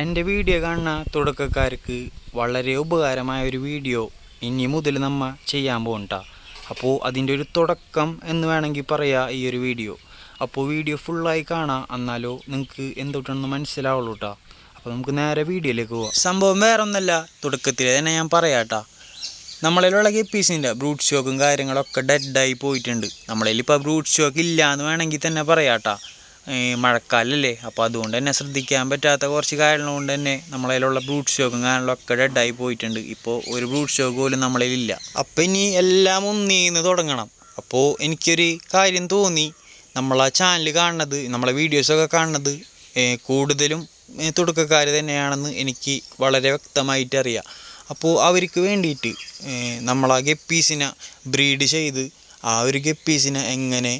എന്റെ വീഡിയോ കാണുന്ന തുടക്കക്കാർക്ക് വളരെ ഉപകാരമായ ഒരു വീഡിയോ ഇനി മുതൽ നമ്മ ചെയ്യാൻ പോകണ്ട അപ്പോൾ അതിന്റെ ഒരു തുടക്കം എന്ന് വേണമെങ്കിൽ പറയാം ഈ ഒരു വീഡിയോ. അപ്പോൾ വീഡിയോ ഫുള്ളായി കാണാം എന്നാലോ നിങ്ങൾക്ക് എന്തൊട്ടാണെന്ന് മനസ്സിലാവുള്ളൂ കേട്ടോ അപ്പോൾ നമുക്ക് നേരെ വീഡിയോയിലേക്ക് പോവാം. സംഭവം വേറെ ഒന്നല്ല തുടക്കത്തിൽ തന്നെ ഞാൻ പറയാം കേട്ടോ നമ്മളിലുള്ള ഗപ്പീസിന്റെ ബ്രൂട്ട് ഷോക്കും കാര്യങ്ങളൊക്കെ ഡെഡായി പോയിട്ടുണ്ട്. നമ്മളിൽ ഇപ്പോൾ ബ്രൂട്ട് ഷോക്ക് ഇല്ല എന്ന് വേണമെങ്കിൽ തന്നെ പറയാം കേട്ടോ മഴക്കാലല്ലേ? അപ്പോൾ അതുകൊണ്ട് തന്നെ ശ്രദ്ധിക്കാൻ പറ്റാത്ത കുറച്ച് കാര്യങ്ങൾ കൊണ്ട് തന്നെ നമ്മളതിലുള്ള ബ്രൂട്ട് സ്റ്റോക്കും കാര്യങ്ങളൊക്കെ ഡെഡായി പോയിട്ടുണ്ട്. ഇപ്പോൾ ഒരു ബ്രൂട്ട് സ്റ്റോക്ക് പോലും നമ്മളതിലില്ല അപ്പോൾ ഇനി എല്ലാം ഒന്നീന്ന് തുടങ്ങണം. അപ്പോൾ എനിക്കൊരു കാര്യം തോന്നി. നമ്മളാ ചാനൽ കാണുന്നത് നമ്മളെ വീഡിയോസൊക്കെ കാണുന്നത് കൂടുതലും തുടക്കക്കാർ തന്നെയാണെന്ന് എനിക്ക് വളരെ വ്യക്തമായിട്ട് അറിയാം. അപ്പോൾ അവർക്ക് വേണ്ടിയിട്ട് നമ്മളാ ഗപ്പീസിനെ ബ്രീഡ് ചെയ്ത് ആ ഒരു ഗപ്പീസിനെ എങ്ങനെ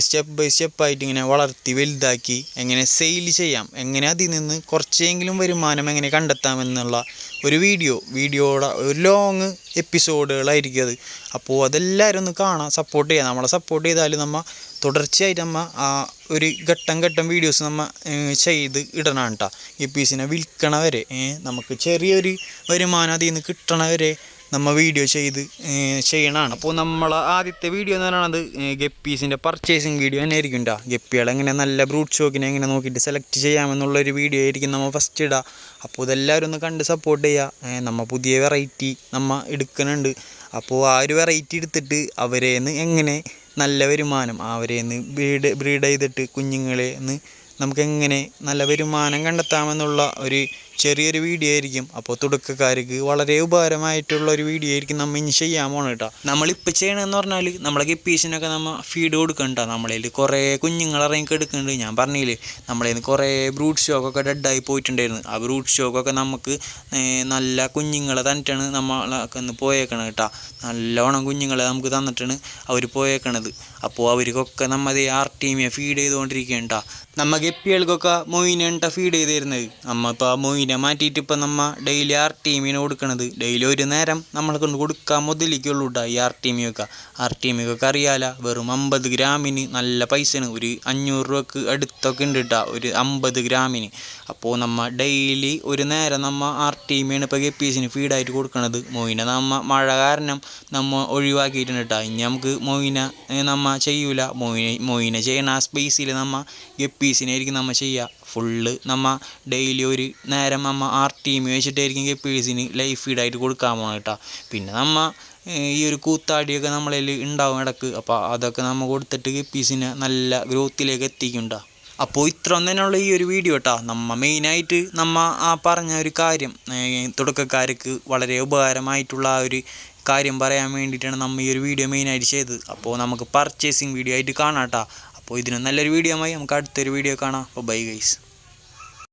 സ്റ്റെപ്പ് ബൈ സ്റ്റെപ്പായിട്ട് ഇങ്ങനെ വളർത്തി വലുതാക്കി എങ്ങനെ സെയിൽ ചെയ്യാം എങ്ങനെ അതിൽ നിന്ന് കുറച്ചെങ്കിലും വരുമാനം എങ്ങനെ കണ്ടെത്താമെന്നുള്ള ഒരു വീഡിയോ വീഡിയോയുടെ ഒരു ലോങ് എപ്പിസോഡുകളായിരിക്കും അത്. അപ്പോൾ അതെല്ലാവരും ഒന്ന് കാണാം സപ്പോർട്ട് ചെയ്യാം നമ്മളെ സപ്പോർട്ട് ചെയ്താൽ നമ്മൾ തുടർച്ചയായിട്ട് നമ്മൾ ആ ഒരു ഘട്ടം ഘട്ടം വീഡിയോസ് നമ്മൾ ചെയ്ത് ഇടണം കേട്ടോ ഈ പീസിനെ വിൽക്കണ വരെ നമുക്ക് ചെറിയൊരു വരുമാനം അതിൽ നിന്ന് കിട്ടണ വരെ നമ്മ വീഡിയോ ചെയ്ത് ചെയ്യണതാണ് അപ്പോൾ നമ്മൾ ആദ്യത്തെ വീഡിയോ എന്ന് പറയുന്നത് ഗപ്പീസിന്റെ പർച്ചേസിങ് വീഡിയോ തന്നെ ആയിരിക്കും കേട്ടോ ഗപ്പികളെ എങ്ങനെ നല്ല ബ്രൂട്ട് ഷോക്കിനെ എങ്ങനെ നോക്കിയിട്ട് സെലക്ട് ചെയ്യാമെന്നുള്ളൊരു വീഡിയോ ആയിരിക്കും നമ്മൾ ഫസ്റ്റ് ഇടുക അപ്പോൾ ഇതെല്ലാവരും ഒന്ന് കണ്ട് സപ്പോർട്ട് ചെയ്യുക നമ്മൾ പുതിയ വെറൈറ്റി നമ്മൾ എടുക്കുന്നുണ്ട് അപ്പോൾ ആ ഒരു വെറൈറ്റി എടുത്തിട്ട് അവരേന്ന് എങ്ങനെ നല്ല വരുമാനം അവരേന്ന് ബ്രീഡ് ബ്രീഡ് ചെയ്തിട്ട് കുഞ്ഞുങ്ങളെ നിന്ന് നമുക്ക് എങ്ങനെ നല്ല വരുമാനം കണ്ടെത്താമെന്നുള്ള ഒരു ചെറിയൊരു വീഡിയോ ആയിരിക്കും. അപ്പോൾ തുടക്കക്കാർക്ക് വളരെ ഉപകാരമായിട്ടുള്ള ഒരു വീഡിയോ ആയിരിക്കും നമ്മൾ ഇനി ചെയ്യാൻ പോകണം കേട്ടോ നമ്മളിപ്പോൾ ചെയ്യണമെന്ന് പറഞ്ഞാൽ നമ്മളെ ഗപ്പീസിനൊക്കെ നമ്മൾ ഫീഡ് കൊടുക്കണ്ട നമ്മളതിൽ കുറേ കുഞ്ഞുങ്ങൾ ഇറങ്ങി എടുക്കുന്നുണ്ട് ഞാൻ പറഞ്ഞില്ലേ നമ്മളതിൽ കുറേ ബ്രൂട്ട് സ്റ്റോക്കൊക്കെ ഡെഡായി പോയിട്ടുണ്ടായിരുന്നു. ആ ബ്രൂട്ട് സ്റ്റോക്കൊക്കെ നമുക്ക് നല്ല കുഞ്ഞുങ്ങളെ തന്നിട്ടാണ് നമ്മളൊക്കെ പോയേക്കണത് കേട്ടോ നല്ലോണം കുഞ്ഞുങ്ങളെ നമുക്ക് തന്നിട്ടാണ് അവർ പോയേക്കണത്. അപ്പോൾ അവർക്കൊക്കെ നമ്മൾ ആർ ടീമിയെ ഫീഡ് ചെയ്തുകൊണ്ടിരിക്കുകയാണ് കേട്ടോ നമ്മ ഗപ്പികൾക്കൊക്കെ മൊയിനുണ്ട ഫീഡ് ചെയ്ത് തരുന്നത് നമ്മ ഇപ്പോൾ ആ മൊയിനെ മാറ്റിയിട്ട് ഇപ്പം നമ്മൾ ഡെയിലി ആർ ടീമിന് കൊടുക്കണത്. ഡെയിലി ഒരു നേരം നമ്മളെ കൊണ്ട് കൊടുക്കാൻ മുതലിക്കുള്ളൂ കേട്ടോ ഈ ആർ ടീമിയൊക്കെ ആർ ടീമിയൊക്കെ അറിയാല വെറും അമ്പത് ഗ്രാമിന് നല്ല പൈസയാണ് ഒരു അഞ്ഞൂറ് രൂപക്ക് അടുത്തൊക്കെ ഉണ്ട് കേട്ടോ ഒരു അമ്പത് ഗ്രാമിന്. അപ്പോൾ നമ്മൾ ഡെയിലി ഒരു നേരം നമ്മൾ ആർ ടീമിയാണ് ഇപ്പോൾ ഗപ്പീസിന് ഫീഡായിട്ട് കൊടുക്കണത്. മൊയിനെ നമ്മൾ മഴ കാരണം നമ്മൾ ഒഴിവാക്കിയിട്ടുണ്ട് കേട്ടോ ഇനി നമുക്ക് മൊയിനെ നമ്മൾ ചെയ്യൂല. മൊയിനെ മൊയിനെ ചെയ്യണ ആ സ്പേസിൽ നമ്മ ഗപ്പീസിനായിരിക്കും നമ്മൾ ചെയ്യുക ഫുള്ള് നമ്മ ഡെയിലി ഒരു നേരം നമ്മ ആർ ടീം വെച്ചിട്ടായിരിക്കും ഗപ്പീസിന് ലൈഫ് ഫീഡായിട്ട് കൊടുക്കാൻ പോകണം കേട്ടോ പിന്നെ നമ്മ ഈ ഒരു കൂത്താടിയൊക്കെ നമ്മളിൽ ഉണ്ടാവും ഇടയ്ക്ക് അപ്പോൾ അതൊക്കെ നമ്മൾ കൊടുത്തിട്ട് ഗപ്പീസിനെ നല്ല ഗ്രോത്തിലേക്ക് എത്തിക്കുന്നുണ്ടോ അപ്പോൾ ഇത്ര തന്നെയുള്ള ഈ ഒരു വീഡിയോ കേട്ടോ നമ്മ മെയിനായിട്ട് നമ്മ ആ പറഞ്ഞ ഒരു കാര്യം തുടക്കക്കാർക്ക് വളരെ ഉപകാരമായിട്ടുള്ള ആ ഒരു കാര്യം പറയാൻ വേണ്ടിയിട്ടാണ് നമ്മൾ ഈ ഒരു വീഡിയോ മെയിനായിട്ട് ചെയ്തത്. അപ്പോൾ നമുക്ക് പർച്ചേസിങ് വീഡിയോ ആയിട്ട് കാണാം കേട്ടോ അപ്പോൾ ഇതിനും നല്ലൊരു വീഡിയോ ആയി. നമുക്ക് അടുത്തൊരു വീഡിയോ കാണാം. അപ്പോൾ ബൈ ഗൈസ്